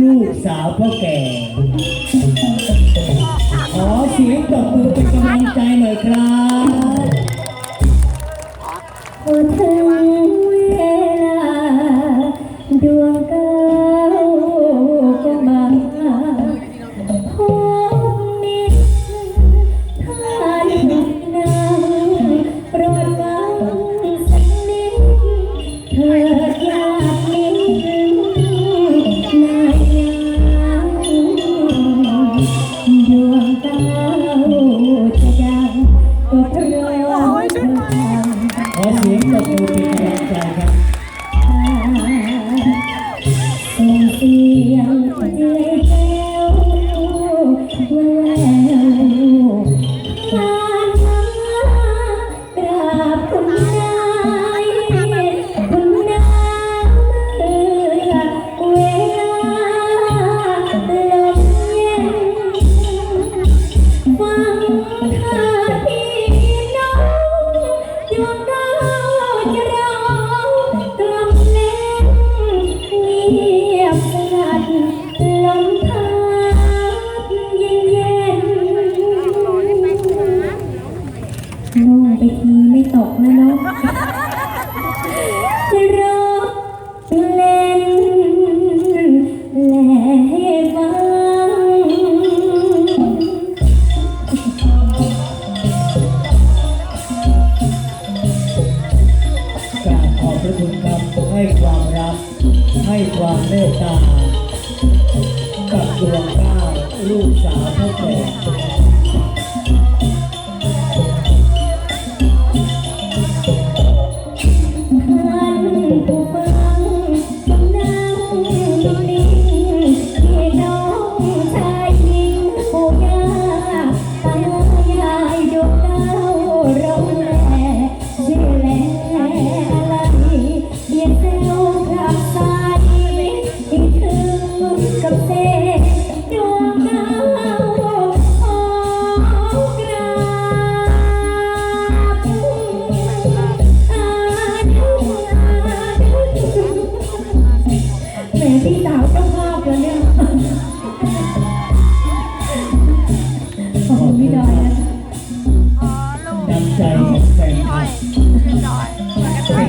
ลูกสาวพ่อแก่ ขอเสียงปรบมือเป็นกำลังใจหน่อยครับ โอเธอ ล่วงไปทีไม่ตกนะเนาะรอเล่นแหล่บ้งกาบขอพระคุณครับให้ความรัก ให้ความเมตตา วงข้าลูกสาวพ่อแก่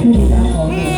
ที่มีน้ำของ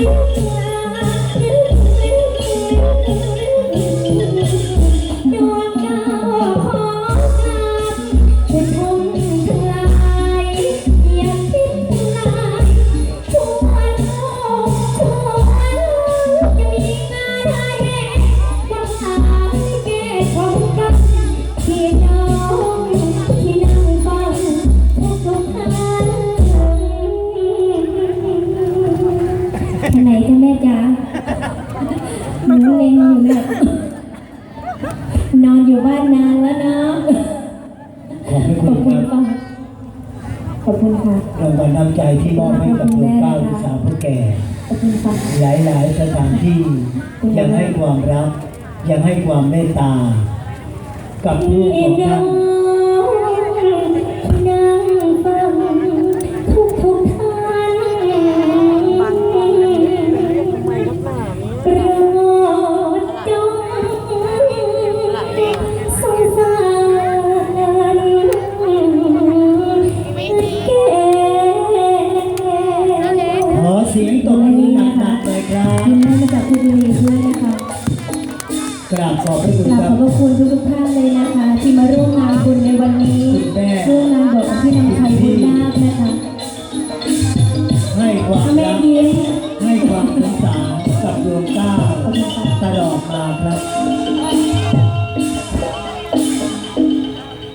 Música อบคุณค่ะรางวัลน้ำใจที่มอบให้กับดวงเก้าลูกสาวผู้แก่ ขอบคุณค่ะหลายๆสถานที่ ยังให้ความรัก ยังให้ความเมตตา กับลูกของท่าน เสียงตบมือหนักๆเลยครับยินดีมาจากคุณดีด้วยนะคะกราบขอบพระคุณกราบคขรัอบ บพระคุณทุกๆท่านเลยนะ